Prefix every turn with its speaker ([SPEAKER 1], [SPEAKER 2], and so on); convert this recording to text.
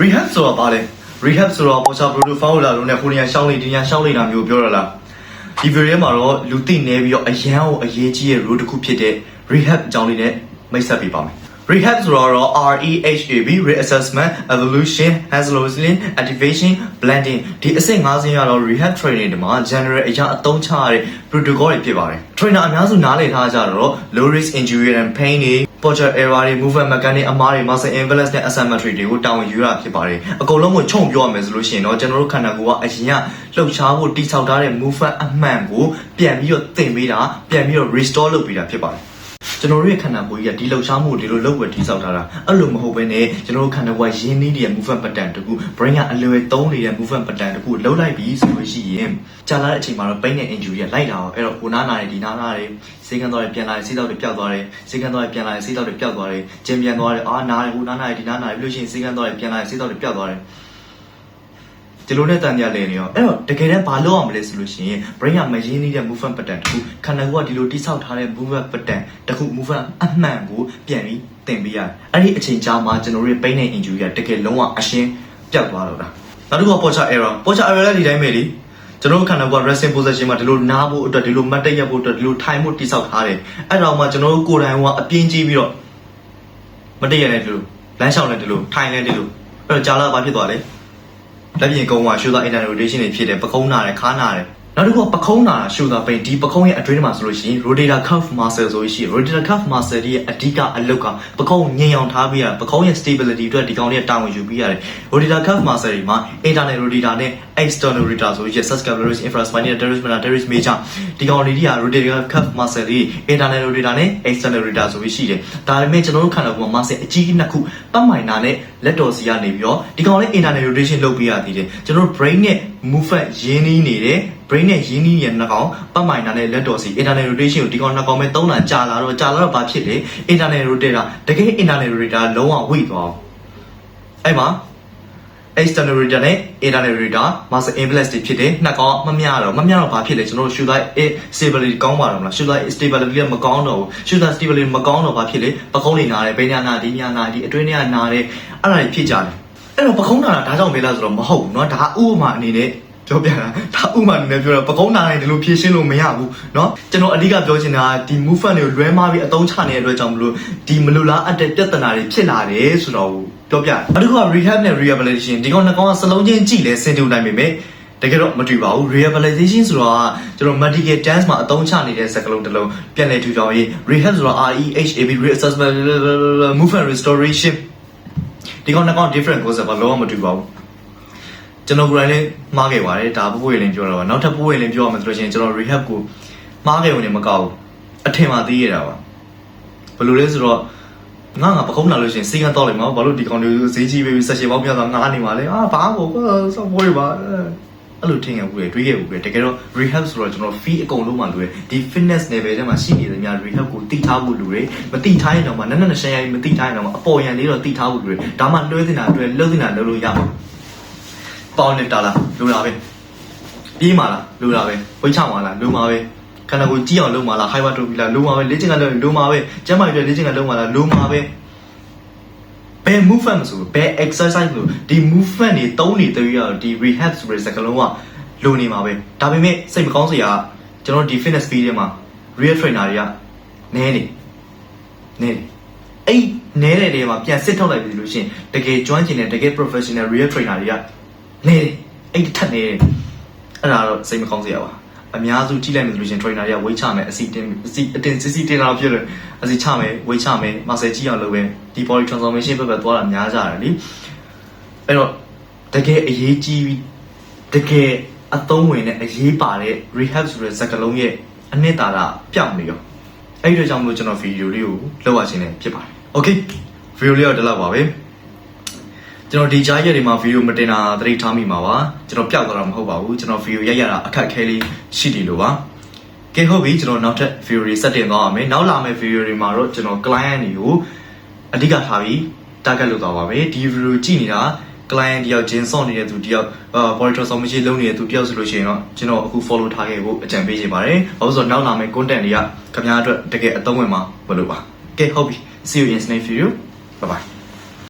[SPEAKER 1] rehab ဆိုတာဘာလဲ rehab ဆိုတော့ပေါ်ချာဘရိုဒူဖောင်းလာလို့နဲ့ကိုရီးယားရှောင်းလေးဒီညာရှောင်းလေးတာမျိုးပြောရလားဒီဗီဒီယိုမှာတော့လူသိနေပြီးတော့အရန်ကိုအရေးကြီးတဲ့ role တစ်ခုဖြစ်တဲ့ rehab အကြောင်းလေးနဲ့မိတ်ဆက်ပေးပါမယ် rehab ဆိုတော့ R E H A B reassessment evolution resolution activation blending ဒီအဆင့်၅ဆင့်ရတော့ rehab training တွေမှာ general အရာအသုံးချရတဲ့ protocol တွေဖြစ်ပါတယ် trainer အများစုနားလည်ထားကြတော့ low risk injury and pain တွေ posture error တွေ movement mechanic အမားတွေ muscle imbalance နဲ့ asymmetry တွေကိုတာဝန်ယူရဖြစ်ပါတယ်အကုန်လုံးကိုခြုံပြောရမယ်ဆိုလို့ရှိရင်တော့ကျွန်တော်တို့ခန္ဓာကိုယ်ကအရင်ကလှုပ်ရှားဖို့တိဆောက်ထားတဲ့ movement အမှန်ကိုပြန်ပြီးတော့သင်ပေးတာပြန်ပြီးတော့ restore လုပ်ပေးတာဖြစ်ပါတယ် ကျွန်တော်တို့ရဲ့ခန္ဓာကိုယ်ကြီးကဒီလှုပ်ရှားမှုကိုဒီလိုလုပ်ဝယ်တိဆောက်ထားတာအဲ့လိုမဟုတ်ဘဲနဲ့ကျွန်တော်တို့ခန္ဓာကိုယ်ကရင်းနှီးနေတဲ့ movement pattern တခု brain ကအလွယ်သုံးနေတဲ့ movement pattern တခုလှုပ်လိုက်ပြီဆိုလို့ရှိရင်ကြာလာတဲ့အချိန်မှာတော့ pain နဲ့ injury ကလိုက်လာအောင်အဲ့တော့ကိုနားနာတယ်ဒီနားနာတယ်စေကန်းသွားတယ်ပြန်လာတယ်စေးတော့တယ်ပျောက်သွားတယ်စေကန်းသွားတယ်ပြန်လာတယ်စေးတော့တယ်ပျောက်သွားတယ်ကျင်ပြန်သွားတယ်အာနားတယ်ဟိုနားနာတယ်ဒီနားနာတယ်ပြီးလို့ရှိရင်စေကန်းသွားတယ်ပြန်လာတယ်စေးတော့တယ်ပျောက်သွားတယ် ဒီလိုနဲ့တန်ကြလဲနေရောအဲ့တော့တကယ်တမ်းဘာလုပ်အောင်မလဲဆိုလို့ရှိရင် brain ကမရင်းနှီးတဲ့ movement pattern တခုခန္ဓာကိုယ်ကဒီလိုတိဆောက်ထားတဲ့ movement pattern တခု movement အမှန်ကိုပြန်ပြီးသင်ပေးရတယ်အဲ့ဒီအချိန်ကြာမှာကျွန်တော်တို့ရဲ့ pain နဲ့ injury ကတကယ်လုံးဝအရှင်းပျောက်သွားတော့တာနောက်တစ်ခုက posture error posture error လည်းဒီတိုင်းပဲလေကျွန်တော်တို့ခန္ဓာကိုယ်က resting position မှာဒီလိုနားဖို့အတွက်ဒီလိုမတ်တက်ရက်ဖို့အတွက်ဒီလိုထိုင်ဖို့တိဆောက်ထားတယ်အဲ့တော့မှကျွန်တော်တို့ကိုယ်တိုင်ကအပြင်းကြီးပြီးတော့မတက်ရက်နဲ့ဒီလိုလမ်းလျှောက်နဲ့ဒီလိုထိုင်နဲ့ဒီလိုအဲ့တော့ကြာလာဘာဖြစ်သွားလဲ လက်ပြင်ကုန်းက shoulder inner rotation တွေဖြစ်တယ်ပကုံးနာတယ်ခါနာတယ်နောက်တစ်ခုကပကုံးနာတာ shoulder pain ဒီပကုံးရဲ့အတွင်းမှာဆိုလို့ရှိရင် rotator cuff muscle ဆိုရှိရင် rotator cuff muscle ရဲ့အဓိကအလုပ်ကပကုံးငြိမ်အောင်ထားပေးရပကုံးရဲ့ stability အတွက်ဒီကောင်လေးတာဝန်ယူပေးရတယ် rotator cuff muscle တွေမှာ internal rotator နဲ့ external rotator ဆိုရှိရင် subscapularis infraspinatus teres minor teres major ဒီကောင်လေးတွေက rotator cuff muscle တွေ internal rotator နဲ့ external rotator ဆိုပြီးရှိတယ်ဒါပေမဲ့ကျွန်တော်တို့ခန္ဓာကိုယ်မှာ muscle အကြီးကြီးနှစ်ခုပတ်မိုင်နာနဲ့လက်တော်စီကနေပြီးတော့ဒီကောင်လေး internal rotation လုပ်ပေးရသေးတယ်ကျွန်တော်တို့ brain နဲ့ movement ရင်းနှီးနေတယ် brain နဲ့ရင်းနှီးနေတဲ့နှစ်ကောင်ပတ်မိုင်နာနဲ့လက်တော်စီ internal rotation ကိုဒီကောင်နှစ်ကောင်ပဲသုံးတာကြာလာတော့ကြာလာတော့ဘာဖြစ်လဲ internal rotator တကယ် internal rotator လုံးဝဝိတ်သွားအောင်အဲ့မှာ external rotator နဲ့ internal rotator muscle imbalance တွေဖြစ်တယ်နှစ်ကောင်မမျှတော့မမျှတော့ဘာဖြစ်လဲကျွန်တော်တို့ shoulder stability ကောင်းပါတော့မလား shoulder stability လည်းမကောင်းတော့ဘူး shoulder stability မကောင်းတော့ဘာဖြစ်လဲပကုံးတွေနာတယ်ဘိညာနာဒီညာနာဒီအတွင်းထဲကနာတယ်အဲ့ဒါတွေဖြစ်ကြတယ်အဲ့တော့ပကုံးနာတာဒါကြောင့်ပဲလားဆိုတော့မဟုတ်ဘူးเนาะဒါဥပမာအနေနဲ့ ပြောပြတာဒါဥမာအနေနဲ့ပြောတာပကုံးနာတယ်ဒီလိုဖြည့်ရှင်းလို့မရဘူးเนาะကျွန်တော်အဓိကပြောချင်တာကဒီ movement တွေကိုလွဲမှားပြီးအသုံးချနေတဲ့အတွက်ကြောင့်မလို့ဒီမလိုလားအပ်တဲ့ပြဿနာတွေဖြစ်လာတယ်ဆိုတော့ပြောပြတယ်နောက်တစ်ခုက rehab နဲ့ rehabilitation ဒီကောင်နှစ်ကောင်ကစလုံးချင်းကြည့်လဲစင်တူနိုင်ပေမဲ့တကယ်တော့မတူပါဘူး rehabilitation ဆိုတော့ကျွန်တော် medical terms မှာအသုံးချနေတဲ့စကားလုံးတစ်လုံးပြန်လည်ထူထောင်ရေး rehab ဆိုတော့ R E H A B reassessment movement restoration ဒီကောင်နှစ်ကောင် different concept ဘာလုံးဝမတူပါဘူး ကျွန်တော်ကိုယ်တိုင်လည်းမှားခဲ့ပါတယ်ဒါပို့ပွေလင်းပြောတော့နောက်ထပ်ပို့ပွေလင်းပြောရမယ်ဆိုလို့ရှိရင်ကျွန်တော် rehab ကိုမှားခဲ့ဝင်နေမကောက်ဘူးအထင်မှာသိရတာပါဘယ်လိုလဲဆိုတော့ငါငါပကုံးလာလို့ရှိရင်စီကန်းတော့လိုက်မှာဘာလို့ဒီကောင်တွေဈေးကြီးပေးပြီးဆက်ရှင်ပေါင်းပြတာငါနေမှာလဲအာဘာကိုစောက်ပွေးပါအဲ့လိုထင်ခဲ့ဘူးလေတွေးခဲ့ဘူးလေတကယ်တော့ rehab ဆိုတော့ကျွန်တော် fee အကုန်လုံးမှလိုတယ်ဒီ fitness level ထဲမှာရှိနေတယ်များ rehab ကိုတိထားဖို့လိုတယ်မတိထားရင်တော့မှနက်နက်ရှမ်းရိုင်းမတိထားရင်တော့မှအပေါ်ရန်လေးတော့တိထားဖို့လိုတယ်ဒါမှလွှဲတင်တာလွှဲလှုပ်တင်တာလှုပ်လို့ရမှာ ပေါင်နေတာလားလိုတာပဲပြေးမှာလားလိုတာပဲဝိတ်ချမှာလားလိုမှာပဲခန္ဓာကိုယ်ကြီးအောင်လုပ်မှာလား hypertrophy လားလိုမှာပဲလေ့ကျင့်ကလုပ်လိုမှာပဲကျန်းမာရေးအတွက်လေ့ကျင့်ကလုပ်မှာလားလိုမှာပဲဘယ် movement မဆိုဘယ် exercise လို့ဒီ movement တွေတုံးနေသေးရတော့ဒီ rehab ဆိုတဲ့စကားလုံးကလိုနေမှာပဲဒါပေမဲ့စိတ်မကောင်းစရာကကျွန်တော်ဒီ fitness field ထဲမှာ real trainer တွေကနည်းနေနည်းနေအဲ့နဲတဲ့နေရာမှာပြန်စစ်ထုတ်လိုက်ပြီလို့ရှိရင်တကယ်ကျွမ်းကျင်တဲ့တကယ် professional real trainer တွေက နည်းတယ်အဲ့တစ်ထက်နည်းတယ်အဲ့ဒါတော့စိတ်မကောင်းစရာပါအများစုကြည့်လိုက်မယ်ဆိုလို့ရှိရင် trainer တွေက weight ချမယ်အစီတင်အစီအတင်စစ်စစ်တင်တာဖြစ်လို့အစီချမယ် weight ချမယ် muscle ကြီးအောင်လုပ်ပဲဒီ body transformation ဘက်ပဲသွားတာများကြတယ်လीအဲ့တော့တကယ်အရေးကြီးပြီးတကယ်အသုံးဝင်တဲ့အရေးပါတဲ့ rehab ဆိုတဲ့စကားလုံးရဲ့အနှစ်သာရပြောင်းနေရောအဲ့ဒီတော့ကြောင့်မလို့ကျွန်တော်ဗီဒီယိုလေးကိုလောက်ရခြင်းနဲ့ဖြစ်ပါတယ် okay ဗီဒီယိုလေးတော့ဒီလောက်ပါပဲ ကျွန်တော်ဒီကြားရက်တွေမှာဗီဒီယိုမတင်တာသတိထားမိမှာပါကျွန်တော်ပျောက်သွားတာမဟုတ်ပါဘူးကျွန်တော်ဗီဒီယိုရိုက်ရတာအခက်အခဲလေးရှိတယ်လို့ပါကဲဟုတ်ပြီကျွန်တော်နောက်ထပ်ဗီဒီယိုတွေစတင်သွားပါမယ်နောက်လာမယ့်ဗီဒီယိုတွေမှာတော့ကျွန်တော် client တွေကိုအဓိကထားပြီး target လုပ်သွားပါမယ်ဒီဗီဒီယိုကြည့်နေတာ client တယောက်ဂျင်းဆော့နေတဲ့သူတယောက်အာ body transformation လုပ်နေတဲ့သူတယောက်ဆိုလို့ရှိရင်တော့ကျွန်တော်အခု follow ထားခဲ့ဖို့အကြံပေးချင်ပါတယ်။ဘာလို့ဆိုတော့နောက်လာမယ့် content တွေကခင်ဗျားအတွက်တကယ်အသုံးဝင်မှာမလို့ပါ။ကဲဟုတ်ပြီ see you in next video bye bye